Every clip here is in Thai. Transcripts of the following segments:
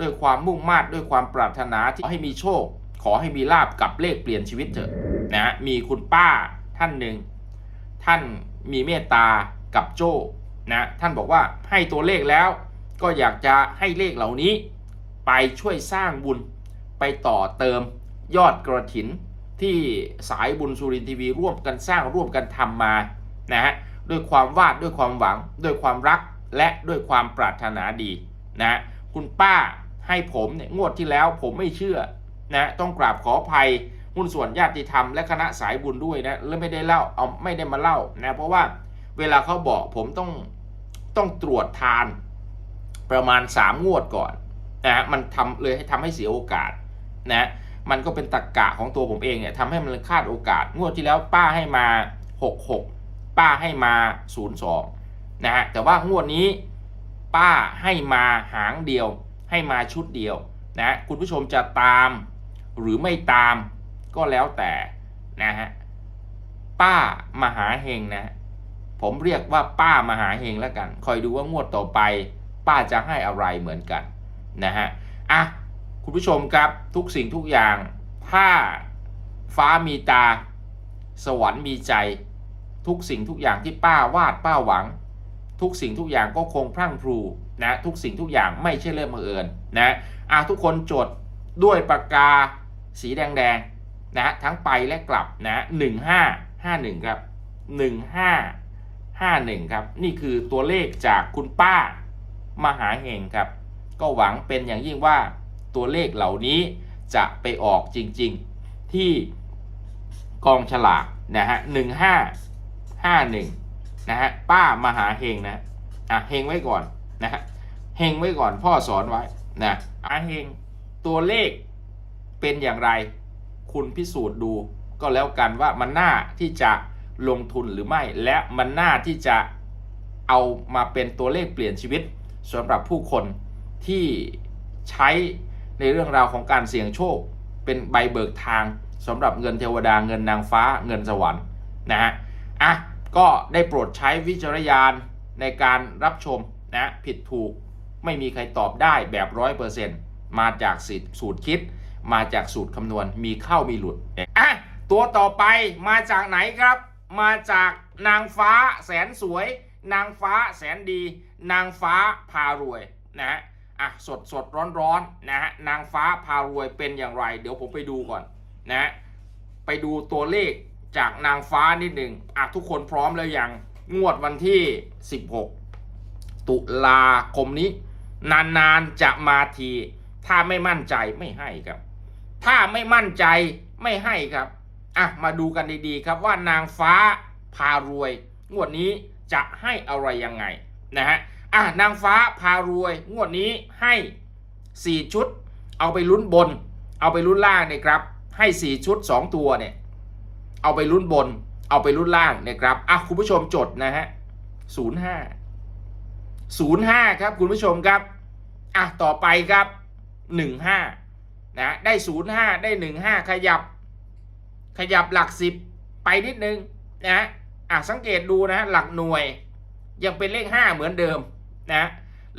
ด้วยความมุ่งมา่ด้วยความปรารถนาที่ให้มีโชค ขอให้มีลาบกับเลขเปลี่ยนชีวิตเถอะนะมีคุณป้าท่านหนึ่งท่านมีเมตตากับโจ้นะท่านบอกว่าให้ตัวเลขแล้ว ก็อยากจะให้เลขเหล่านี้ ไปช่วยสร้างบุญไปต่อเติมยอดกระถินที่สายบุญสุรินทีวีร่วมกันสร้างร่วมกันทำมานะฮะด้วยความวาดด้วยความหวัง ด้วยความรักและด้วยความปรารถนาดีนะคุณป้า ให้ผมเนี่ยงวดที่แล้วผมไม่เชื่อนะต้องกราบขออภัยหุ้นส่วนญาติธรรมและคณะสายบุญด้วยนะแล้วไม่ได้เล่าเอาไม่ได้มาเล่านะเพราะว่าเวลาเขาบอกผมต้องต้องตรวจทานประมาณ 3 งวดก่อนนะฮะมันทำเลยให้ทำให้เสียโอกาสนะมันก็เป็นตรกกะของตัวผมเองเนี่ยทำให้มันคาดโอกาส งวดที่แล้วป้าให้มา 66 ป้าให้มา 02นะฮะแต่ว่างวดนี้ป้าให้มาหางเดียว ให้มาชุดเดียวนะคุณผู้ชมจะตามหรือไม่ตามก็แล้วแต่นะฮะป้ามหาเฮงนะผมเรียกว่าป้ามหาเฮงแล้วกัน คอยดูว่างวดต่อไป ป้าจะให้อะไรเหมือนกันนะฮะอะคุณผู้ชมครับทุกสิ่งทุกอย่าง ถ้าฟ้ามีตา สวรรค์มีใจ ทุกสิ่งทุกอย่างที่ป้าวาดป้าหวัง ทุกสิ่งทุกอย่างก็คงพรั่งพรู นะทุกสิ่งทุกอย่างไม่ใช่เรื่องบังเอิญนะอะทุกคนจดด้วยปากกาสีแดงๆนะทั้งไปและกลับนะหนึ่งห้าห้าหนึ่งครับหนึ่งห้าห้าหนึ่งครับนี่คือตัวเลขจากคุณป้ามหาเฮงครับ ก็หวังเป็นอย่างยิ่งว่าตัวเลขเหล่านี้จะไปออกจริงๆที่กองฉลากนะฮะหนึ่งห้าห้าหนึ่งนะฮะป้ามหาเฮงนะอะเฮงไว้ก่อน นะฮะเฮงไว้ก่อนพ่อสอนไว้นะอาเฮงตัวเลขเป็นอย่างไร คุณพิสูจน์ดูก็แล้วกันว่ามันน่าที่จะลงทุนหรือไม่ และมันน่าที่จะเอามาเป็นตัวเลขเปลี่ยนชีวิตสำหรับผู้คนที่ใช้ในเรื่องราวของการเสี่ยงโชค เป็นใบเบิกทางสำหรับเงินเทวดาเงินนางฟ้าเงินสวรรค์นะฮะอะก็ได้โปรดใช้วิจารณญาณในการรับชม นะผิดถูกไม่มีใครตอบได้แบบร้อยเปอร์เซ็นต์มาจากสูตรคิด มาจากสูตรคำนวณมีเข้ามีหลุดอะตัวต่อไปมาจากไหนครับ มาจากนางฟ้าแสนสวย นางฟ้าแสนดี นางฟ้าพารวยนะฮะอะสดสดร้อนร้อนนะฮะนางฟ้าพารวยเป็นอย่างไร เดี๋ยวผมไปดูก่อนนะฮะไปดูตัวเลขจากนางฟ้านิดหนึ่งอะทุกคนพร้อมแล้วยังงวดวันที่ 16 ตุลาคมนี้ นานๆจะมาที ถ้าไม่มั่นใจไม่ให้ครับ ถ้าไม่มั่นใจไม่ให้ครับอะมาดูกันดีๆครับว่านางฟ้าพารวย งวดนี้จะให้อะไรยังไงนะฮะอะนางฟ้าพารวย งวดนี้ให้ 4 ชุด เอาไปลุ้นบน เอาไปลุ้นล่างเนี่ยครับ ให้ 4 ชุด 2 ตัวเนี่ย เอาไปลุ้นบน เอาไปลุ้นล่างเนี่ยครับอะคุณผู้ชมจดนะฮะ05 05 ครับคุณผู้ชมครับ อะ ต่อไปครับ 15 นะ ได้ 05 ได้ 15 ขยับ ขยับหลัก 10 ไปนิดนึงนะอะสังเกตดูนะ หลักหน่วย ยังเป็นเลข 5 เหมือนเดิมนะ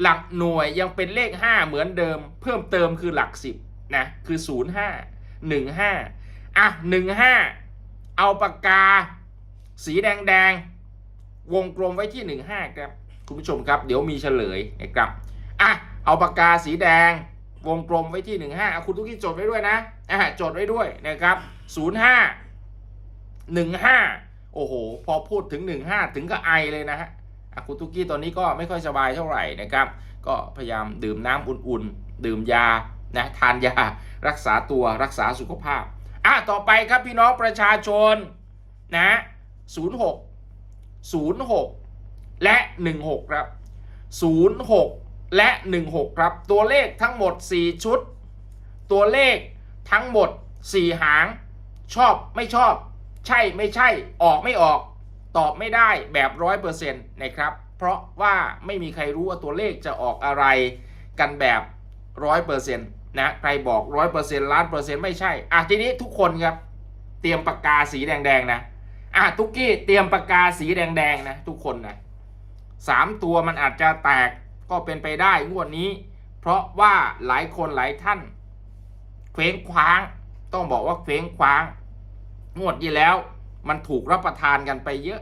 หลักหน่วยยังเป็นเลข 5 เหมือนเดิม เพิ่มเติมคือหลัก 10นะคือ 05 15 อะ 15 เอาปากกา สีแดงแดงๆวงกลมไว้ที่ 15 ครับ คุณผู้ชมครับ เดี๋ยวมีเฉลยนะครับอะเอาปากกาสีแดง วงกลมไว้ที่ 15เอาคุณทุกที่จดไว้ด้วยนะอะจดไว้ด้วยนะครับ 05 15 โอ้โห พอพูดถึง 15 ถึงก็ไอเลยนะฮะอะคุณทุกกี้ตอนนี้ก็ไม่ค่อยสบายเท่าไหร่นะครับ ก็พยายามดื่มน้ำอุ่นๆ ดื่มยา นะ ทานยา รักษาตัวรักษาสุขภาพ อะ ต่อไปครับพี่น้องประชาชน นะ 06 06 และ 16 ครับ 06 และ 16 ครับ ตัวเลขทั้งหมด 4 ชุด ตัวเลขทั้งหมด 4 หาง ชอบไม่ชอบ ใช่ไม่ใช่ออกไม่ออก ตอบไม่ได้แบบร้อยเปอร์เซ็นต์นะครับ เพราะว่าไม่มีใครรู้ว่าตัวเลขจะออกอะไรกันแบบร้อยเปอร์เซ็นต์นะใครบอกร้อยเปอร์เซ็นต์ล้านเปอร์เซ็นต์ไม่ใช่อะทีนี้ทุกคนครับ เตรียมปากกาสีแดงๆนะอะทุกกี้เตรียมปากกาสีแดงๆนะทุกคนนะ สามตัวมันอาจจะแตกก็เป็นไปได้งวดนี้ เพราะว่าหลายคนหลายท่านเคว้งคว้าง ต้องบอกว่าเคว้งคว้าง งวดที่แล้วมันถูกรับประทานกันไปเยอะ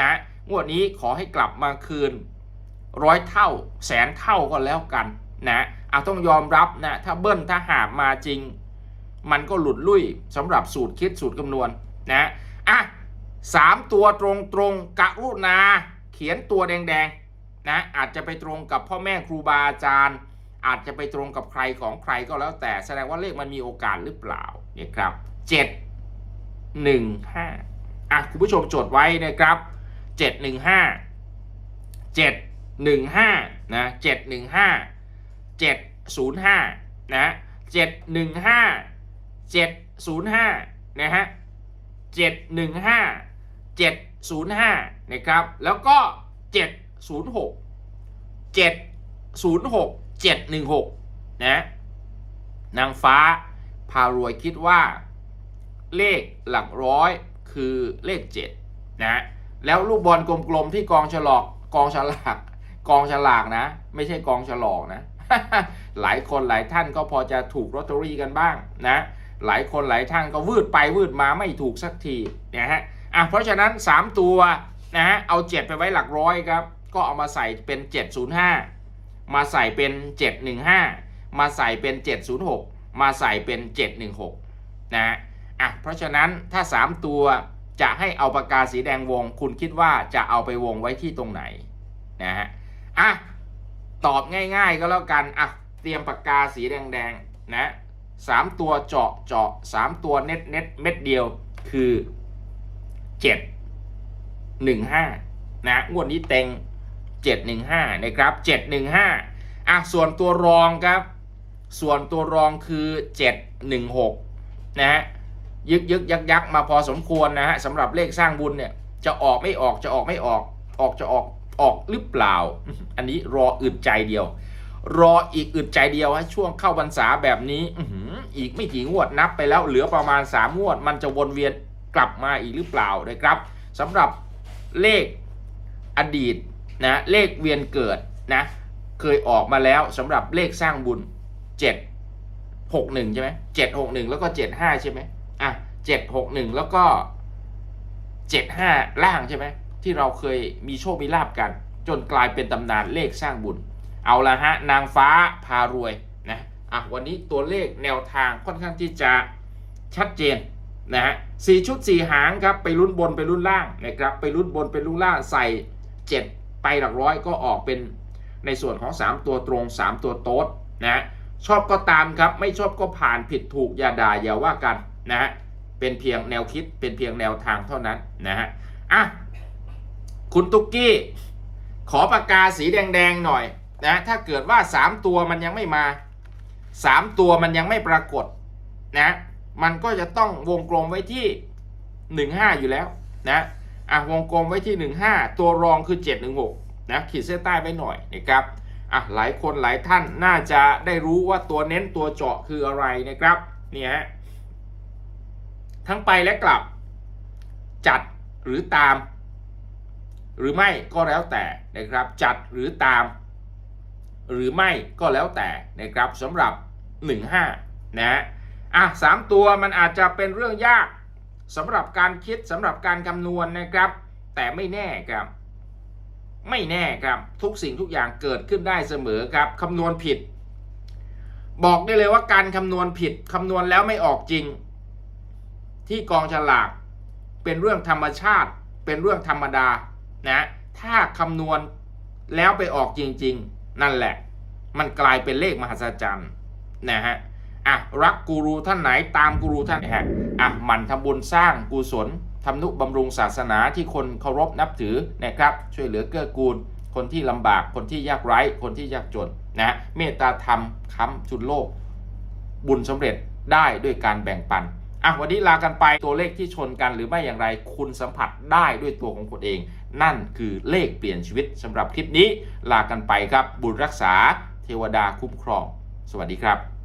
นะงวดนี้ขอให้กลับมาคืนร้อยเท่าแสนเท่าก็แล้วกันนะเอาต้องยอมรับนะถ้าเบิ้ลถ้าหาบมาจริง มันก็หลุดลุ่ยสำหรับสูตรคิดสูตรคำนวณนะอะสามตัวตรงตรงๆกรุณา เขียนตัวแดงๆนะอาจจะไปตรงกับพ่อแม่ครูบาอาจารย์ อาจจะไปตรงกับใครของใครก็แล้วแต่แสดงว่าเลขมันมีโอกาสหรือเปล่าเนี่ยครับเจ็ดหนึ่งห้าอะคุณผู้ชมจดไว้นะครับเจ็ดหนึ่งห้าเจ็ดหนึ่งห้านะเจ็ดหนึ่งห้าเจ็ดศูนะเจ็ดหนึ่งห้าเจ็ดศูนะฮะเจ็ดห นึ่งห้าเจ็ดศูนะครับ แล้วก็เจ็ดศูนย์หกเจ็ดศูนะ นางฟ้าพารวยคิดว่า เลขหลักร้อยคือเลขเจ็ดนะ แล้วลูกบอลกลมๆ ที่กองฉลอกกองฉลากกองฉลากนะ ไม่ใช่กองฉลอกนะ หลายคนหลายท่านก็พอจะถูกลอตเตอรี่กันบ้างนะ หลายคนหลายท่านก็วืดไปวืดมาไม่ถูกสักทีนะฮะ อะเพราะฉะนั้น 3 ตัวนะฮะเอา 7 ไปไว้หลักร้อยครับ ก็เอามาใส่เป็น 705 มาใส่เป็น 715 มาใส่เป็น 706 มาใส่เป็น 716 นะฮะอะเพราะฉะนั้นถ้า 3 ตัวจะให้เอาปากกาสีแดงวง คุณคิดว่าจะเอาไปวงไว้ที่ตรงไหนนะฮะอะตอบง่ายๆก็แล้วกันอะเตรียมปากกาสีแดงๆนะสามตัวเจาะเจาะสามตัวเน็ตเน็ตเม็ดเดียวคือ เจ็ดหนึ่งห้านะงวดนี้เต็งเจ็ดหนึ่งห้านะครับเจ็ดหนึ่งห้าอะส่วนตัวรองครับ ส่วนตัวรองคือเจ็ดหนึ่งหกนะฮะยึกยึกยักยักมาพอสมควรนะฮะสำหรับเลขสร้างบุญเนี่ยจะออกไม่ออกจะออกไม่ออกออกจะออกออกหรือเปล่า อันนี้รออึดใจเดียว รออีกอึดใจเดียวให้ช่วงเข้าพรรษาแบบนี้ อีกไม่กี่งวดนับไปแล้วเหลือประมาณ3งวด มันจะวนเวียน กลับมาอีกหรือเปล่านะครับสำหรับเลขอดีตนะเลขเวียนเกิดนะเคยออกมาแล้วสำหรับเลขสร้างบุญ 7 6 1 ใช่ไหม7 6 1แล้วก็7 5ใช่ไหมอะ7 6 1แล้วก็7 5ล่างใช่ไหมที่เราเคยมีโชคมีลาบกัน จนกลายเป็นตำนานเลขสร้างบุญ เอาละฮะนางฟ้าพารวยนะอะวันนี้ตัวเลขแนวทางค่อนข้างที่จะชัดเจนนะฮะ สี่ชุดสี่หางครับไปรุ่นบนไปรุ่นล่างนะครับไปรุ่นบนไปรุ่นล่างใส่ 7 ไปหลักร้อยก็ออกเป็นในส่วนของ 3 ตัวตรง 3 ตัวโต๊ดนะฮะชอบก็ตามครับไม่ชอบก็ผ่านผิดถูกอย่าด่าอย่าว่ากันนะฮะเป็นเพียงแนวคิดเป็นเพียงแนวทางเท่านั้นนะฮะอะคุณตุ๊กกี้ ขอปากกาสีแดงๆหน่อยนะถ้าเกิดว่า 3 ตัวมันยังไม่มา 3 ตัวมันยังไม่ปรากฏนะ มันก็จะต้องวงกลมไว้ที่ 15 อยู่แล้วนะอะวงกลมไว้ที่ 15 ตัวรองคือ 716นะขีดเส้นใต้ไว้หน่อยนะครับอะหลายคนหลายท่านน่าจะได้รู้ว่าตัวเน้นตัวเจาะคืออะไรนะครับเนี่ยฮะทั้งไปและกลับ จัดหรือตาม หรือไม่ก็แล้วแต่นะครับ จัดหรือตาม หรือไม่ก็แล้วแต่นะครับสำหรับ 15 นะฮะ อะสามตัวมันอาจจะเป็นเรื่องยากสำหรับการคิดสำหรับการคำนวณนะครับ แต่ไม่แน่ครับ ไม่แน่ครับทุกสิ่งทุกอย่างเกิดขึ้นได้เสมอครับคำนวณผิด บอกได้เลยว่าการคำนวณผิดคำนวณแล้วไม่ออกจริง ที่กองฉลากเป็นเรื่องธรรมชาติ เป็นเรื่องธรรมดานะถ้าคำนวณแล้วไปออกจริง ๆ นั่นแหละ มันกลายเป็นเลขมหัศจรรย์นะฮะ อะรักกูรูท่านไหนตามกูรูท่านฮะอะหมันทำบุญสร้างกุศลทำนุบำรุงศาสนาที่คนเคารพนับถือนะครับ ช่วยเหลือเกื้อกูล คนที่ลำบากคนที่ยากไร้ คนที่ยากจนนะเมตตาธรรมค้ำจุนโลก บุญสำเร็จได้ด้วยการแบ่งปันอะวันนี้ลากันไปตัวเลขที่ชนกันหรือไม่อย่างไรคุณสัมผัสได้ด้วยตัวของคุณเอง นั่นคือเลขเปลี่ยนชีวิตสำหรับคลิปนี้ ลากันไปครับ บุญรักษาเทวดาคุ้มครอง สวัสดีครับ